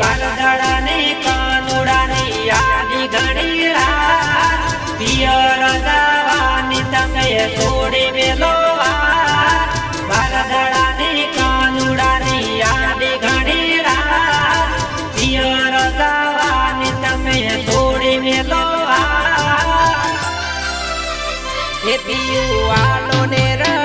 કાલદડાની કાનુડાની યાદી ઘણી રાત પિયર દાવાની તમે છોડી મેલો કાલદડાની કાનુડાની યાદી ઘણી રાત પિયર દાવાની આલો ને રા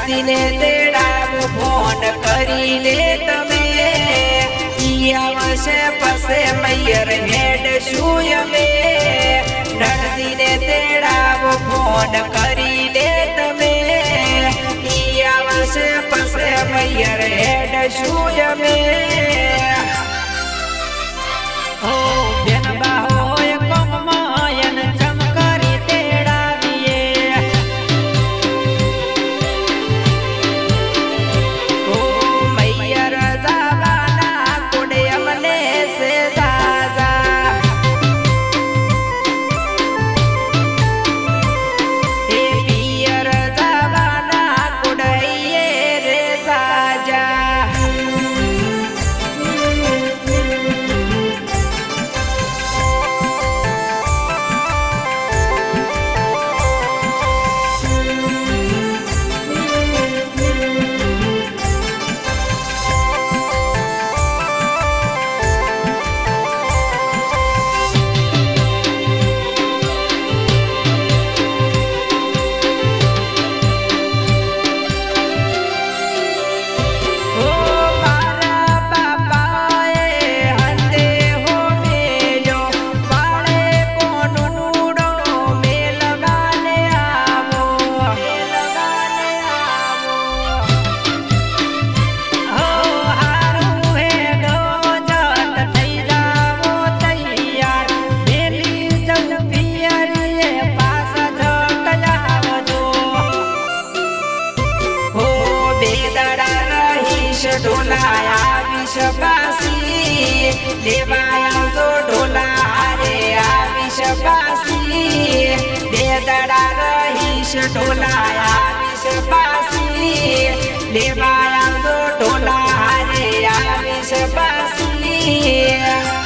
નડદીને તેડાવ, ફોન કરી લે તમે. ઈ આવશે પસે મૈયર હેડ શું અમે? નડદીને તેડાવ, ફોન કરી લે તમે. ઈ આવશે પસે મૈયર હેડ શું અમે? આવીશ બાસી લેવાયા તો ઢોલા હારે આવીશ બે દડા રહીશ ઢોલાયા આવીશ બાસી લેવાયા તો ઢોલા હારે આવીશ બાસી